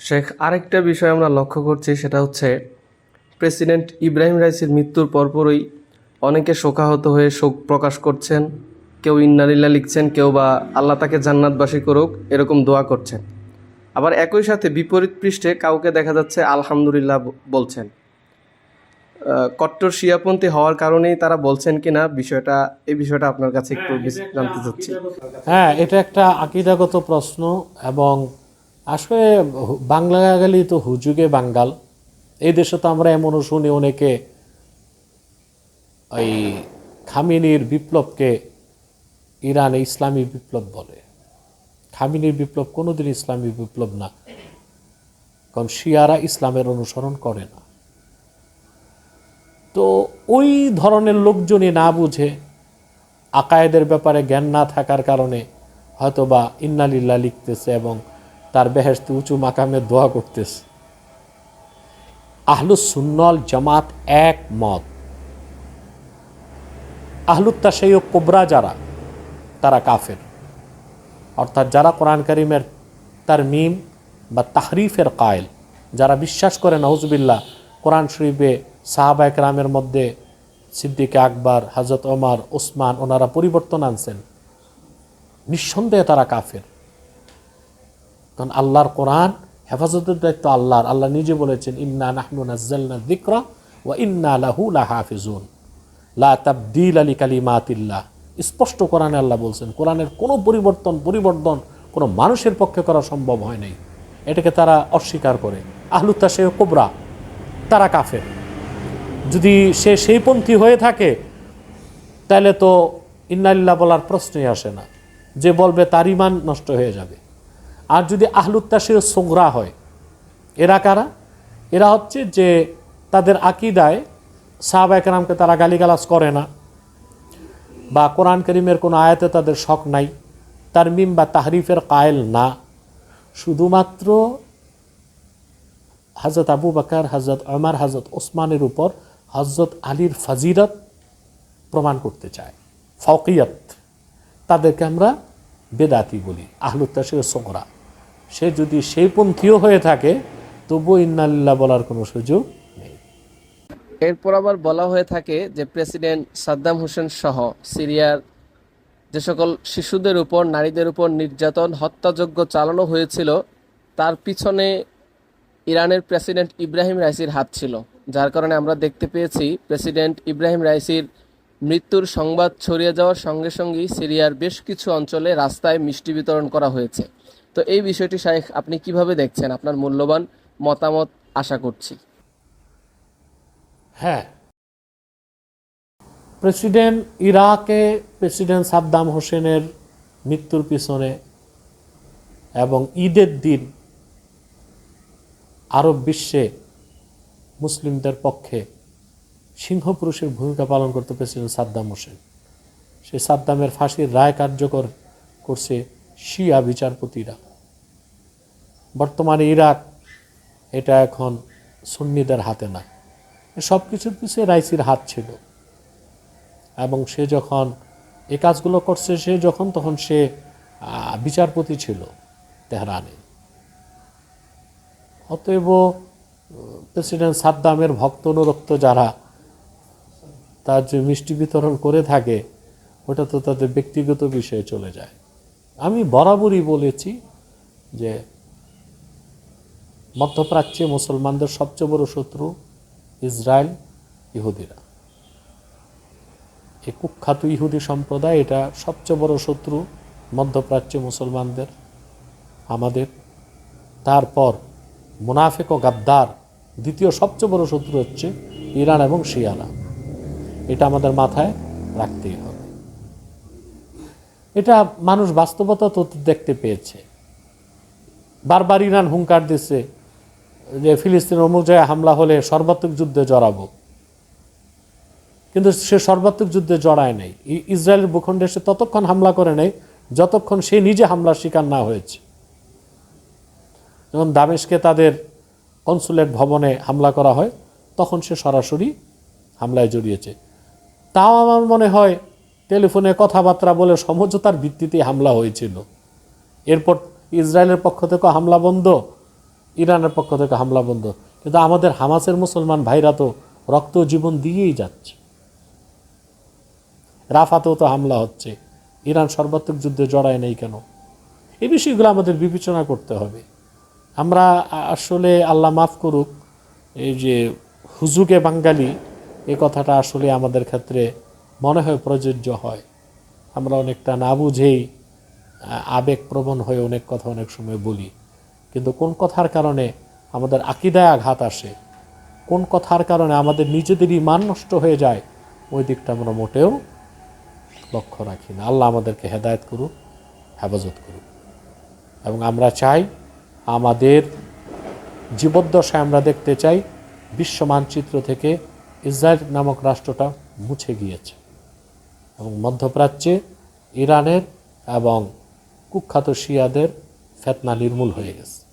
শেখ আরেকটা বিষয় আমরা লক্ষ্য করছি সেটা হচ্ছে প্রেসিডেন্ট ইব্রাহিম রাইসির মৃত্যুর পরপরই অনেকে শোকাহত হয়ে শোক প্রকাশ করছেন। কেউ ইন্নালিল্লা লিখছেন কেউ বা আল্লাহ তাকে জান্নাতবাসী করুক এরকম দোয়া করছেন। আবার একই সাথে বিপরীত পৃষ্ঠে কাউকে দেখা যাচ্ছে আলহামদুলিল্লাহ বলছেন। কট্টর শিয়াপন্থী হওয়ার কারণেই তারা বলছেন কিনা বিষয়টা এই বিষয়টা আপনার কাছে একটু বিস- জানতে চাচ্ছি। হ্যাঁ এটা একটা আকিদাগত প্রশ্ন এবং আসলে বাংলা গেলেই তো হুজুগে বাঙ্গাল। এই দেশে তো আমরা এমনও শুনি অনেকে ওই খামিনির বিপ্লবকে ইরানে ইসলামী বিপ্লব বলে। খামিনির বিপ্লব কোনোদিন ইসলামী বিপ্লব না। কারণ শিয়ারা ইসলামের অনুসরণ করে না। তো ওই ধরনের লোকজনই না বুঝে আকায়েদের ব্যাপারে জ্ঞান না থাকার কারণে হয়তোবা ইন্নালিল্লাহ লিখতেছে এবং তার বেহেস্তে উঁচু মাকামে দোয়া করতেছে। আহলুস সুন্নল জামাত এক মত আহলুত্তা সেই কোবরা যারা, তারা কাফের। অর্থাৎ যারা কোরআন করিমের তার মিম বা তাহরিফের কায়েল, যারা বিশ্বাস করে নওজবিল্লা কোরআন শরীফে সাহাবা একরামের মধ্যে সিদ্দিক আকবর হজরত ওমর, ওসমান, ওনারা পরিবর্তন আনছেন। নিঃসন্দেহে তারা কাফের। কারণ আল্লাহর কোরআন হেফাজতের দায়িত্ব আল্লাহর। আল্লাহ নিজে বলেছেন, ইন্না নাহনু নাজ্জালনা যিকরা ওয়া ইন্না লাহু লাহাফিজুন। লা তাবদিল আলী কালিমাতিল্লাহ স্পষ্ট কোরআনে আল্লাহ বলছেন, কোরআনের কোনো পরিবর্তন পরিবর্তন কোনো মানুষের পক্ষে করা সম্ভব হয় নাই। এটাকে তারা অস্বীকার করে। আহলুত্তা সে কোবরা, তারা কাফের। যদি সে সেই পন্থী হয়ে থাকে তাহলে তো ইন্নালিল্লাহ বলার প্রশ্নই আসে না। যে বলবে তার ইমান নষ্ট হয়ে যাবে। আর যদি আহলুত্তাসির সোগরা হয়, এরা কারা? এরা হচ্ছে যে তাদের আকিদায় সাহাবা একরামকে তারা গালিগালাজ করে না বা কোরআন করিমের কোনো আয়াতে তাদের শখ নাই, তার মিম বা তাহরিফের কায়েল না। শুধুমাত্র হজরত আবু বাকার হজরত অমর হজরত ওসমানের উপর হজরত আলীর ফাজিরত প্রমাণ করতে চায়। ফকিয়ত তাদেরকে আমরা বেদাতি বলি, আহলুত্তাসের সোকরা সে যদি সেই পন্থীও হয়ে থাকে, তবুও ইন্নাল্লাহ বলার কোনো সুযোগ এরপর আবার বলা হয়ে থাকে যে প্রেসিডেন্ট সাদ্দাম হোসেন সহ সিরিয়ার যে সকল শিশুদের উপর, নারীদের উপর নির্যাতন, হত্যাযজ্ঞ চালানো হয়েছিল, তার পিছনে ইরানের প্রেসিডেন্ট ইব্রাহিম রাইসির হাত ছিল। যার কারণে আমরা দেখতে পেয়েছি, প্রেসিডেন্ট ইব্রাহিম রাইসির মৃত্যুর সংবাদ ছড়িয়ে যাওয়ার সঙ্গে সঙ্গেই সিরিয়ার বেশ কিছু অঞ্চলে রাস্তায় মিষ্টি বিতরণ করা হয়েছে। তো এই বিষয়টি শাহেখ আপনি কীভাবে দেখছেন আপনার মূল্যবান মতামত আশা করছি? হ্যাঁ। প্রেসিডেন্ট ইরাকে প্রেসিডেন্ট সাদ্দাম হোসেনের মৃত্যুর পিছনে এবং ঈদের দিন আরব বিশ্বে মুসলিমদের পক্ষে সিংহপুরুষের ভূমিকা পালন করতে প্রেসিডেন্ট সাদ্দাম হোসেন। সেই সাদ্দামের ফাঁসির রায় কার্যকর করছে শিয়া বিচারপতিরা। বর্তমানে ইরাক এটা এখন সুন্নিদের হাতে না। সব কিছুর পিছিয়ে রাইসির হাত ছিল। এবং সে যখন এ কাজগুলো করছে, সে যখন তখন সে বিচারপতি ছিল তেহরানে। অতএব প্রেসিডেন্ট সাদ্দামের ভক্ত অনুরক্ত যারা তার যে মিষ্টি বিতরণ করে থাকে, ওটা তো তাদের ব্যক্তিগত বিষয়ে চলে যায়। আমি বরাবরই বলেছি যে মধ্যপ্রাচ্যে মুসলমানদের সবচেয়ে বড় শত্রু ইসরায়েল ইহুদিরা। এই কুখ্যাত ইহুদি সম্প্রদায় এটা সবচেয়ে বড় শত্রু মধ্যপ্রাচ্যে মুসলমানদের, আমাদের, তারপর মুনাফেক ও গাদ্দার দ্বিতীয় সবচেয়ে বড় শত্রু হচ্ছে ইরান এবং শিয়ারা। এটা আমাদের মাথায় রাখতেই হবে। এটা মানুষ বাস্তবতা তো দেখতে পেয়েছে। বারবার ইরান হুঙ্কার দিচ্ছে যে ফিলিস্তিনের অমুক জায়গায় হামলা হলে সর্বাত্মক যুদ্ধে জড়াবো। কিন্তু সে সর্বাত্মক যুদ্ধে জড়ায় নাই। ইসরায়েলের ভূখণ্ডে সে ততক্ষণ হামলা করে নাই যতক্ষণ সে নিজে হামলার শিকার না হয়েছে। যখন দামেশকে তাদের কনসুলেট ভবনে হামলা করা হয়, তখন সে সরাসরি হামলায় জড়িয়েছে। তাও আমার মনে হয় টেলিফোনে কথাবার্তা বলে সমঝোতার ভিত্তিতে হামলা হয়েছিল। এরপর ইসরায়েলের পক্ষ থেকে হামলা বন্ধ, ইরানের পক্ষ থেকে হামলা বন্ধ। কিন্তু আমাদের হামাসের মুসলমান ভাইরা তো রক্ত জীবন দিয়েই যাচ্ছে। রাফাতেও তো হামলা হচ্ছে। ইরান সর্বাত্মক যুদ্ধে জড়ায় নেই কেন? এই বিষয়গুলো আমাদের বিবেচনা করতে হবে। আমরা আসলে আল্লাহ মাফ করুক, এই যে হুজুকে বাঙালি, এ কথাটা আসলে আমাদের ক্ষেত্রে মনে হয় প্রযোজ্য হয়। আমরা অনেকটা না বুঝেই আবেগপ্রবণ হয়ে অনেক কথা অনেক সময় বলি। কিন্তু কোন কথার কারণে আমাদের আকিদায় আঘাত আসে, কোন কথার কারণে আমাদের নিজেদেরই মান নষ্ট হয়ে যায়, ওই দিকটা আমরা মোটেও লক্ষ্য রাখি না। আল্লাহ আমাদেরকে হেদায়েত করুক, হেফাজত করুক। এবং আমরা চাই আমাদের জীবদ্দশায় আমরা দেখতে চাই, বিশ্ব মানচিত্র থেকে ইসরায়েল নামক রাষ্ট্রটা মুছে গিয়েছে। এবং মধ্যপ্রাচ্যে ইরানের এবং কুখ্যাত শিয়াদের ফেতনা নির্মূল হয়ে গেছে।